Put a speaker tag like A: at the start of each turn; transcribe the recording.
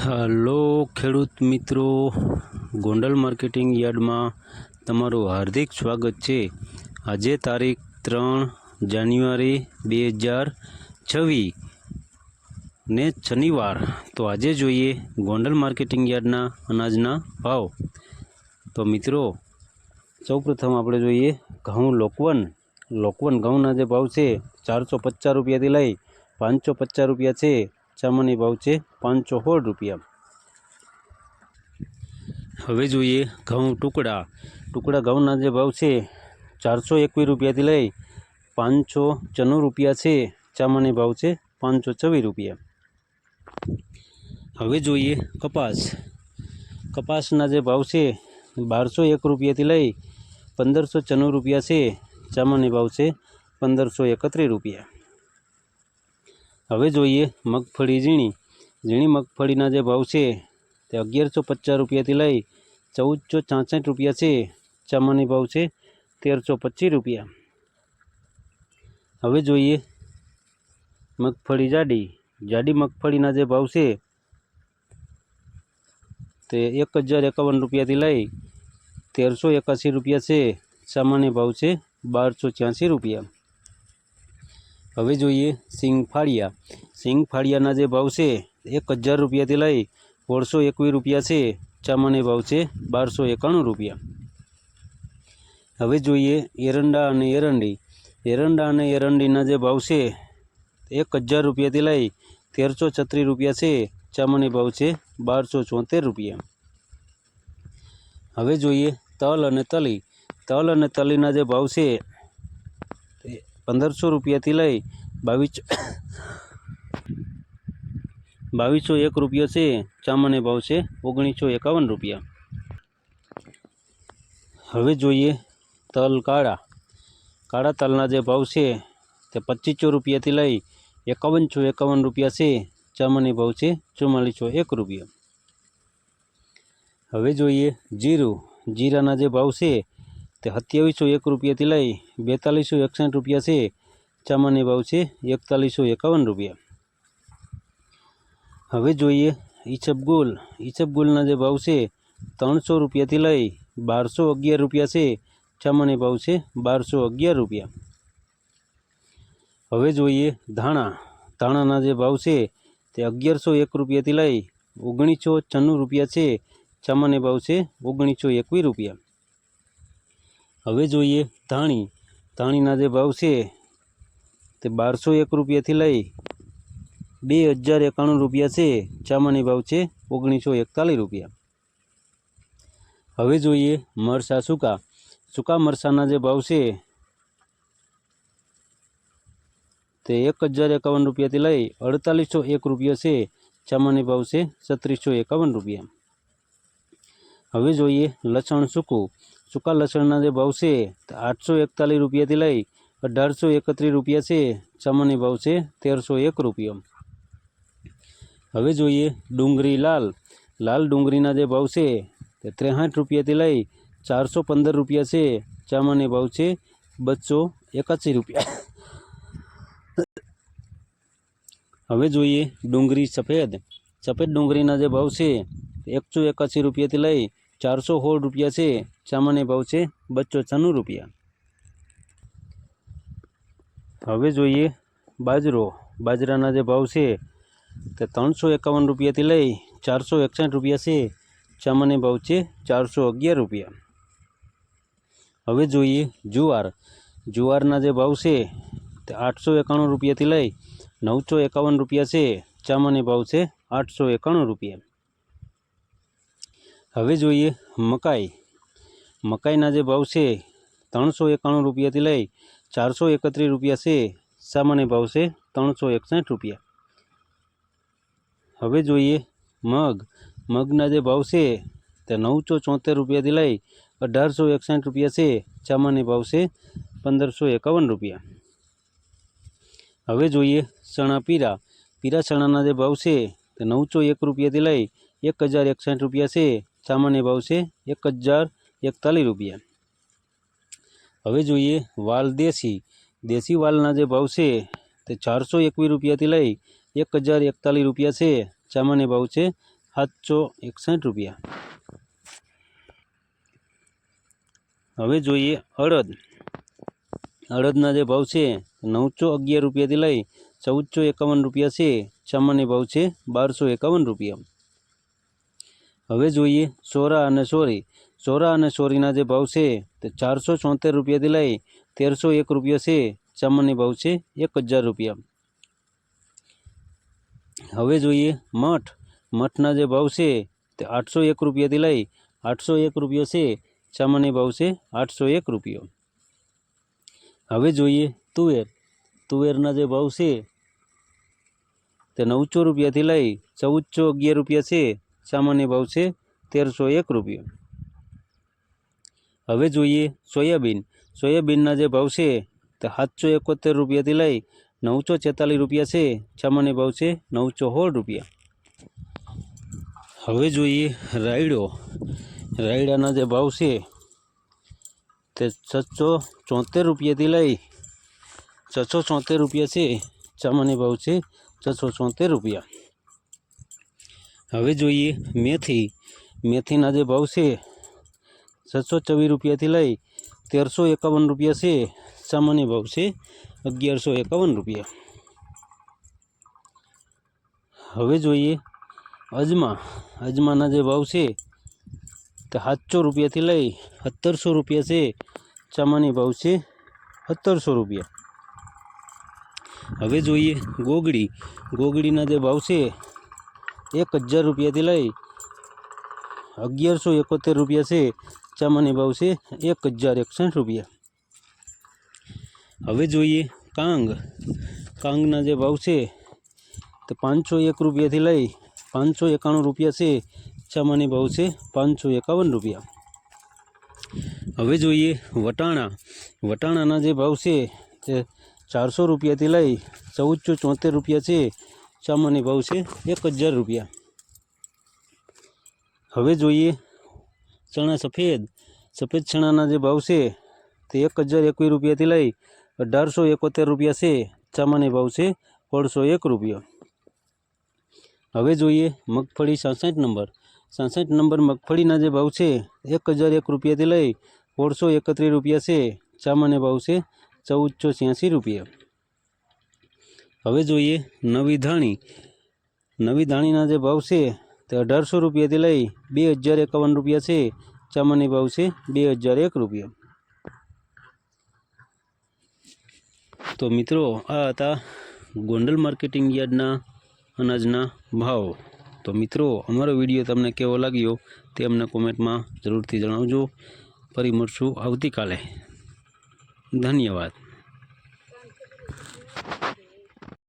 A: Hello ખેડૂત મિત્રો. Gondal marketing યાર્ડમાં તમારું હાર્દિક સ્વાગત છે. આજે તારીખ ત્રણ જાન્યુઆરી બે હજાર છવ્વીસ ને શનિવાર. તો આજે જોઈએ ગોંડલ માર્કેટિંગ યાર્ડના અનાજના ભાવ. તો મિત્રો, સૌપ્રથમ આપણે જોઈએ ઘઉં લોકવન. લોકવન ઘઉંના જે ભાવ છે, ચારસો પચાસ રૂપિયાથી લઈ પાંચસો પચાસ રૂપિયા છે. ચામાની ભાવ છે પાંચસો રૂપિયા. હવે જોઈએ ઘઉં ટુકડા. ટુકડા ઘઉંના જે ભાવ છે ચારસો એકવીસ રૂપિયાથી લઈ પાંચસો ચનો રૂપિયા છે. ચામાની ભાવ છે પાંચસો છવ્વીસ રૂપિયા. હવે જોઈએ કપાસ. કપાસના જે ભાવ છે બારસો એક રૂપિયાથી લઈ પંદરસો ચનું રૂપિયા છે. ચામાની ભાવ છે પંદરસો એકત્રીસ રૂપિયા. હવે જોઈએ મગફળી ઝીણી. ઝીણી મગફળીના જે ભાવ છે તે અગિયારસો પચાસ રૂપિયાથી લઈ ચૌદસો છાસઠ રૂપિયા છે. ચામાની ભાવ છે તેરસો પચીસ રૂપિયા. હવે જોઈએ મગફળી જાડી. જાડી મગફળીના જે ભાવ છે તે એક હજાર એકાવન રૂપિયાથી લઈ તેરસો એકાસી રૂપિયા છે. સામાન્ય ભાવ છે બારસો છ્યાસી રૂપિયા. હવે જોઈએ સિંગ ફાળિયા સિંગ ફાળિયાના જે ભાવ છે, એક હજાર રૂપિયાથી લઈ સોળસો એકવીસ રૂપિયા છે. ચામાની ભાવ છે બારસો એકાણું રૂપિયા. હવે જોઈએ એરંડા અને એરંડી. એરંડા અને એરંડીના જે ભાવ છે, એક હજાર રૂપિયાથી લઈ તેરસો છત્રીસ રૂપિયા છે. ચામાની ભાવ છે બારસો ચોતેર રૂપિયા. હવે જોઈએ તલ અને તલી. તલ અને તલીના જે ભાવ છે પંદરસો રૂપિયાથી લઈ બાવીસ બાવીસો એક રૂપિયા છે, ચામાને ભાવ છે, ઓગણીસો એકાવન રૂપિયા. હવે જોઈએ તલ કાળા. કાળા તલના જે ભાવ છે, તે પચીસો રૂપિયાથી લઈ એકાવનસો એકાવન રૂપિયા છે, ચામાની ભાવ છે, ચુમ્માલીસો એક રૂપિયા. હવે જોઈએ જીરું. જીરાના જે ભાવ છે તે સત્યાવીસો એક રૂપિયાથી લઈ બેતાલીસો એકસઠ રૂપિયા છે. ચામાની ભાવ છે એકતાલીસો એકાવન રૂપિયા. હવે જોઈએ ઈસબગુલ ઈસબગુલના જે ભાવ છે ત્રણસો રૂપિયાથી લઈ બારસો અગિયાર રૂપિયા છે. ચામાની ભાવ છે બારસો અગિયાર રૂપિયા. હવે જોઈએ ધાણા. ધાણાના જે ભાવ છે તે અગિયારસો એક રૂપિયાથી લઈ ઓગણીસો છન્નું રૂપિયા છે. ચામાને ભાવ છે ઓગણીસો એકવીસ રૂપિયા. હવે જોઈએ ધાણી. ધાણીના જે ભાવ છે તે બારસો એક રૂપિયાથી લઈ બે હજાર એકાણું રૂપિયા છે. ચામાની ભાવ છે ઓગણીસો એકતાલીસ રૂપિયા. હવે જોઈએ મરસા સૂકા. સૂકા મરસાના જે ભાવ છે તે એક હજાર એકાવન રૂપિયાથી લઈ અડતાલીસો એક રૂપિયા છે. ચામાની ભાવ છે છત્રીસો એકાવન રૂપિયા. હવે જોઈએ લસણ સૂકું. સૂકા લસણના જે ભાવ છે, તે આઠસો એકતાલીસ રૂપિયાથી લઈ અઢારસો એકત્રીસ રૂપિયા છે, ચામાની ભાવ છે તેરસો એક રૂપિયા. હવે જોઈએ ડુંગળી લાલ. લાલ ડુંગળીના જે ભાવ છે, તે ત્રેસઠ રૂપિયાથી લઈ ચારસો પંદર રૂપિયા છે, ચામાની ભાવ છે બસો એકાસી રૂપિયા. હવે જોઈએ ડુંગળી સફેદ. સફેદ ડુંગળીના જે ભાવ છે એકસો એકાસી રૂપિયાથી લઈ ચારસો સોળ રૂપિયા છે સામાન્ય ભાવ છે બસો છન્નું રૂપિયા. હવે જોઈએ બાજરો. બાજરાના જે ભાવ છે તે ત્રણસો એકાવન રૂપિયાથી લઈ ચારસો એકસઠ રૂપિયા છે. સામાન્ય ભાવ છે ચારસો અગિયાર રૂપિયા. હવે જોઈએ જુવાર. જુવારના જે ભાવ છે તે આઠસો એકાણું રૂપિયાથી લઈ નવસો એકાવન રૂપિયા છે. સામાન્ય ભાવ છે આઠસો એકાણું રૂપિયા. હવે જોઈએ મકાઈ. મકાઈના જે ભાવ છે, ત્રણસો એકાણું રૂપિયાથી લઈ ચારસો એકત્રીસ રૂપિયા છે, સામાન્ય ભાવ છે ત્રણસો એકસઠ રૂપિયા. હવે જોઈએ મગ. મગના જે ભાવ છે, તે નવસો ચોતેર રૂપિયાથી લઈ અઢારસો એકસઠ રૂપિયા છે, સામાન્ય ભાવ છે પંદરસો એકાવન રૂપિયા. હવે જોઈએ ચણા પીરા. પીરા ચણાના જે ભાવ છે, તે નવસો એક રૂપિયાથી લઈ એક હજાર એકસઠ રૂપિયા છે, સામાન્ય ભાવ છે એક હજાર એકતાલીસ રૂપિયા. હવે જોઈએ વાલ દેશી. દેશી વાલના જે ભાવ છે તે ચારસો એકવીસ રૂપિયાથી લઈ એક હજાર એકતાલીસ રૂપિયા છે. સામાન્ય ભાવ છે સાતસો એકસઠ રૂપિયા. હવે જોઈએ અડદ. અડદના જે ભાવ છે નવસો અગિયાર રૂપિયાથી લઈ ચૌદસો એકાવન રૂપિયા છે. સામાન્ય ભાવ છે બારસો એકાવન રૂપિયા. હવે જોઈએ સોરા અને સોરી. સોરા અને સોરીના જે ભાવ છે તે ચારસો ચોતેર રૂપિયાથી લઈ તેરસો એક રૂપિયા છે. સામાન્ય ભાવ છે એક હજાર રૂપિયા. હવે જોઈએ મઠ. મઠના જે ભાવ છે તે આઠસો એક રૂપિયાથી લઈ આઠસો એક રૂપિયા છે. સામાન્ય ભાવ છે આઠસો એક રૂપિયો. હવે જોઈએ તુવેર. તુવેરના જે ભાવ છે તે નવસો રૂપિયાથી લઈ ચૌદસો અગિયાર રૂપિયા છે. સામાન્ય ભાવ છે તેરસો એક રૂપિયો. હવે જોઈએ સોયાબીન. સોયાબીનના જે ભાવ છે તે સાતસો એકોતેર રૂપિયાથી લઈ નવસો છેતાલીસ રૂપિયા છે. સામાન્ય ભાવ છે નવસો સોળ રૂપિયા. હવે જોઈએ રાયડો. રાયડાના જે ભાવ છે તે છસો ચોતેર રૂપિયાથી લઈ છસો ચોતેર રૂપિયા છે. સામાન્ય ભાવ છે છસો ચોતેર રૂપિયા. હવે જોઈએ મેથી. મેથીના જે ભાવ છે છસો ચોવીસ રૂપિયાથી લઈ તેરસો એકાવન રૂપિયા છે. સામાન્ય ભાવ છે અગિયારસો એકાવન રૂપિયા. હવે જોઈએ અજમા. અજમાના જે ભાવ છે, તે સાતસો રૂપિયાથી લઈ સત્તરસો રૂપિયા છે. સામાન્ય ભાવ છે સત્તરસો રૂપિયા. હવે જોઈએ ગોગડી. ગોગડીના જે ભાવ છે એક હજાર રૂપિયાથી લઈ અગિયારસો એકોતેર રૂપિયા છે સામાન્ય ભાવ છે એક હજાર એકસઠ રૂપિયા હવે જોઈએ કાંગ કાંગના જે ભાવ છે તે પાંચસો એક રૂપિયાથી લઈ પાંચસો એકાણું રૂપિયા છે સામાન્ય ભાવ છે પાંચસો એકાવન રૂપિયા હવે જોઈએ વટાણા વટાણાના જે ભાવ છે તે ચારસો રૂપિયાથી લઈ ચૌદસો ચોતેર રૂપિયા છે સામાન્ય ભાવ છે, એક હજાર રૂપિયા. હવે જોઈએ ચણા સફેદ. સફેદ ચણાના જે ભાવ છે, તે એક હજાર એકવીસ રૂપિયાથી લઈ અઢારસો એકોતેર રૂપિયા છે. સામાન્ય ભાવ છે, સોળસો એક રૂપિયા. હવે જોઈએ મગફળી સાસઠ નંબર. સાસઠ નંબર મગફળીના જે ભાવ છે, એક હજાર એક રૂપિયાથી લઈ સોળસો એકત્રીસ રૂપિયા છે. સામાન્ય ભાવ છે, ચૌદસો છ્યાસી રૂપિયા. હવે જોઈએ નવી ધાણી. નવી ધાણીના જે ભાવ છે તે અઢારસો રૂપિયાથી લઈ બે હજાર એકાવન રૂપિયા છે. ચામાની ભાવ છે બે હજાર એક રૂપિયા. તો મિત્રો, આ હતા ગોંડલ માર્કેટિંગ યાર્ડના અનાજના ભાવ. તો મિત્રો, અમારો વીડિયો તમને કેવો લાગ્યો તે અમને કોમેન્ટમાં જરૂરથી જણાવજો. ફરી મળશું આવતીકાલે. ધન્યવાદ.